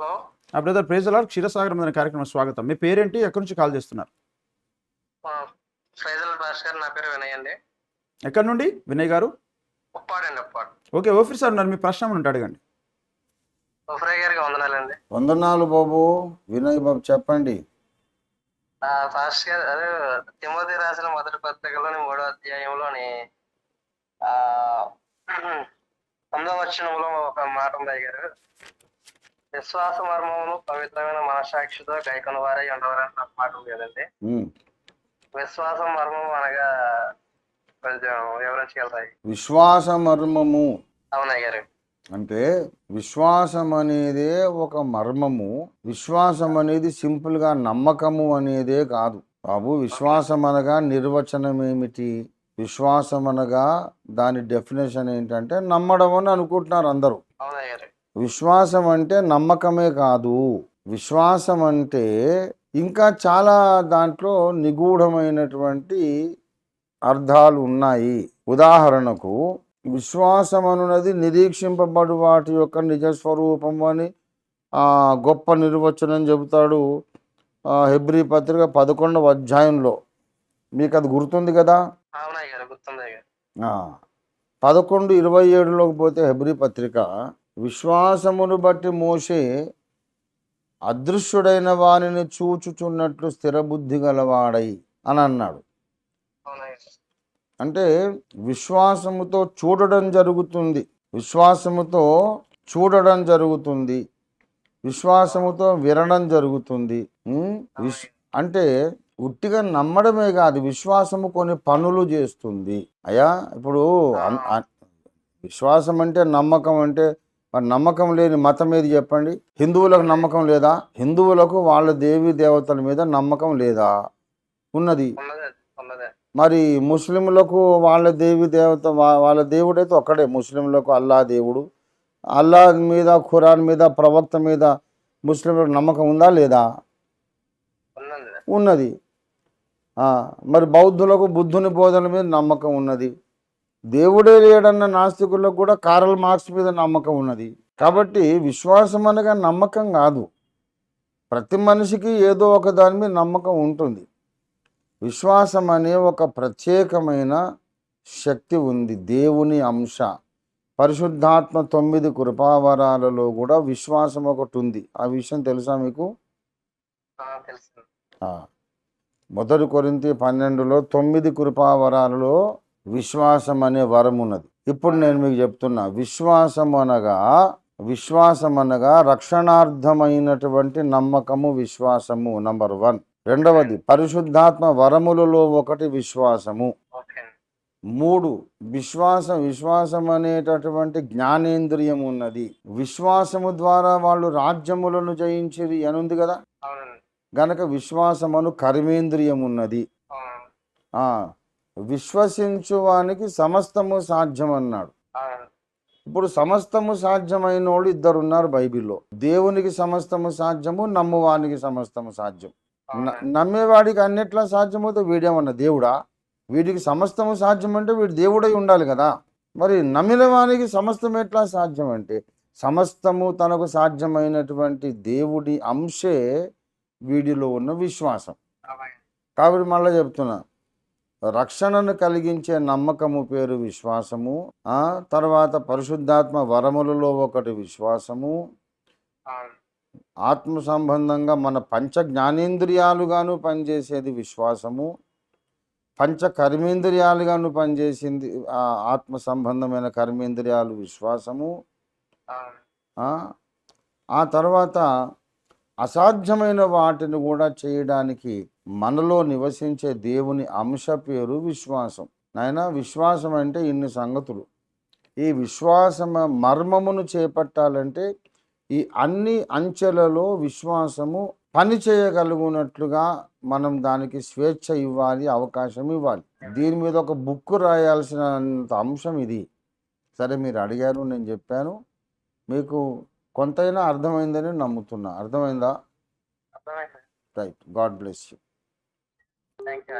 Hello brother ప్రేజలార్ క్షీరసాగరం అనే కార్యక్రమం స్వాగతం. మీ పేరేంటి? ఎక్కడి నుంచి కాల్ చేస్తున్నారు? నా పేరు వినయ్ అండి. ఎక్కడి నుండి? వినయ్ గారు? ఉప్పాడండి ఉప్పాడు. ఓకే ఓఫీర్ సార్ ఉన్నారు. మీ ప్రశ్న ఉంటే అడగండి. ఉఫ్రై గారికి వందనాలండి. వందనాలు బాబు. వినయ్ బాబు చెప్పండి. ఆ ఫాస్ట్ గారు అదే తిమోతి రాసిన మొదటి పత్రికలోని మూడో అధ్యాయంలోని ఆ తొమ్మిదవ వచనంలో ఒక మాట ఉంది గారు. విశ్వాస మర్మమును పవిత్రమైన మనసాక్షితో గైకొని వారై ఉండవారని మాట ఉంది కదండి. విశ్వాసం మర్మం అనగా కొంచెం వివరించగలుగుతాయి విశ్వాస మర్మము. అవునయ్య గారు. అంటే విశ్వాసం అనేదే ఒక మర్మము. విశ్వాసం అనేది సింపుల్గా నమ్మకము అనేదే కాదు. బాబు విశ్వాసం అనగా నిర్వచనం ఏమిటి? విశ్వాసం అనగా దాని డెఫినేషన్ ఏంటంటే నమ్మడం అని అనుకుంటున్నారు అందరూ. విశ్వాసం అంటే నమ్మకమే కాదు. విశ్వాసం అంటే ఇంకా చాలా దాంట్లో నిగూఢమైనటువంటి అర్థాలు ఉన్నాయి ఉదాహరణకు విశ్వాసం అనున్నది నిరీక్షింపబడు వాటి యొక్క నిజస్వరూపం అని ఆ, గొప్ప నిర్వచనం చెబుతాడు హెబ్రీ పత్రిక పదకొండవ అధ్యాయంలో. మీకు అది గుర్తుంది కదా పదకొండు ఇరవై ఏడులోకి పోతే హెబ్రి పత్రిక విశ్వాసమును బట్టి మోసే అదృశ్యుడైన వానిని చూచుచున్నట్లు స్థిరబుద్ధి గలవాడై అని అన్నాడు. అంటే విశ్వాసముతో చూడడం జరుగుతుంది. విశ్వాసముతో చూడడం జరుగుతుంది. విశ్వాసముతో వినడం జరుగుతుంది. అంటే ఉట్టిగా నమ్మడమే కాదు విశ్వాసము కొన్ని పనులు చేస్తుంది. అయ్యా ఇప్పుడు విశ్వాసం అంటే నమ్మకం అంటే మరి నమ్మకం లేని మతం ఏది చెప్పండి? హిందువులకు నమ్మకం లేదా? హిందువులకు వాళ్ళ దేవి దేవతల మీద నమ్మకం లేదా? ఉన్నది. మరి ముస్లింలకు వాళ్ళ దేవి దేవత వాళ్ళ దేవుడైతే ఒక్కడే. ముస్లింలకు అల్లా దేవుడు. అల్లా మీద ఖురాన్ మీద ప్రవక్త మీద ముస్లింలకు నమ్మకం ఉందా లేదా? ఉన్నది. మరి బౌద్ధులకు బుద్ధుని బోధన మీద నమ్మకం ఉన్నది. దేవుడే లేడన్న నాస్తికులకు కూడా కారల్ మార్క్స్ మీద నమ్మకం ఉన్నది. కాబట్టి విశ్వాసం అనగా నమ్మకం కాదు. ప్రతి మనిషికి ఏదో ఒక దాని మీద నమ్మకం ఉంటుంది. విశ్వాసం అనే ఒక ప్రత్యేకమైన శక్తి ఉంది. దేవుని అంశ. పరిశుద్ధాత్మ తొమ్మిది కృపావరాలలో కూడా విశ్వాసం ఒకటి ఉంది. ఆ విషయం తెలుసా మీకు. మొదటి కొరింతి పన్నెండులో తొమ్మిది కృపావరాలలో విశ్వాసం అనే వరం ఉన్నది ఇప్పుడు నేను మీకు చెప్తున్నా విశ్వాసం అనగా విశ్వాసం అనగా రక్షణార్థమైనటువంటి నమ్మకము విశ్వాసము నంబర్ వన్ రెండవది పరిశుద్ధాత్మ వరములలో ఒకటి విశ్వాసము. మూడు విశ్వాసం విశ్వాసం అనేటటువంటి జ్ఞానేంద్రియం ఉన్నది. విశ్వాసము ద్వారా వాళ్ళు రాజ్యములను జయించేది అని ఉంది కదా? గనక విశ్వాసమును కర్మేంద్రియం ఉన్నది. విశ్వసించువానికి సమస్తము సాధ్యం అన్నాడు ఇప్పుడు సమస్తము సాధ్యమైనోడు ఇద్దరు ఉన్నారు బైబిల్లో. దేవునికి సమస్తము సాధ్యము నమ్మువానికి సమస్తము సాధ్యం. నమ్మేవాడికి అన్నిట్లా సాధ్యమవుతే వీడేమన్నా దేవుడా? వీడికి సమస్తము సాధ్యం అంటే వీడు దేవుడై ఉండాలి కదా. మరి నమ్మిన వానికి సమస్తం ఎట్లా సాధ్యం అంటే సమస్తము తనకు సాధ్యమైనటువంటి దేవుడి అంశే వీడిలో ఉన్న విశ్వాసం. కాబట్టి మళ్ళీ చెప్తున్నా రక్షణను కలిగించే నమ్మకము పేరు విశ్వాసము ఆ తర్వాత పరిశుద్ధాత్మ వరములలో ఒకటి విశ్వాసము. ఆత్మ సంబంధంగా మన పంచ జ్ఞానేంద్రియాలుగాను పనిచేసేది విశ్వాసము. పంచ కర్మేంద్రియాలుగాను పనిచేసింది ఆత్మ సంబంధమైన కర్మేంద్రియాలు విశ్వాసము. ఆ తర్వాత అసాధ్యమైన వాటిని కూడా చేయడానికి మనలో నివసించే దేవుని అంశ పేరు విశ్వాసం. నాయన విశ్వాసం అంటే ఇన్ని సంగతులు. ఈ విశ్వాసమ మర్మమును చేపట్టాలంటే ఈ అన్ని అంచెలలో విశ్వాసము పని చేయగలుగునట్లుగా మనం దానికి స్వేచ్ఛ ఇవ్వాలి అవకాశం ఇవ్వాలి. దీని మీద ఒక బుక్ రాయాల్సినంత అంశం ఇది. సరే మీరు అడిగారు నేను చెప్పాను. మీకు కొంతైనా అర్థమైందని నమ్ముతున్నా. అర్థమైందా? Right God bless you thank you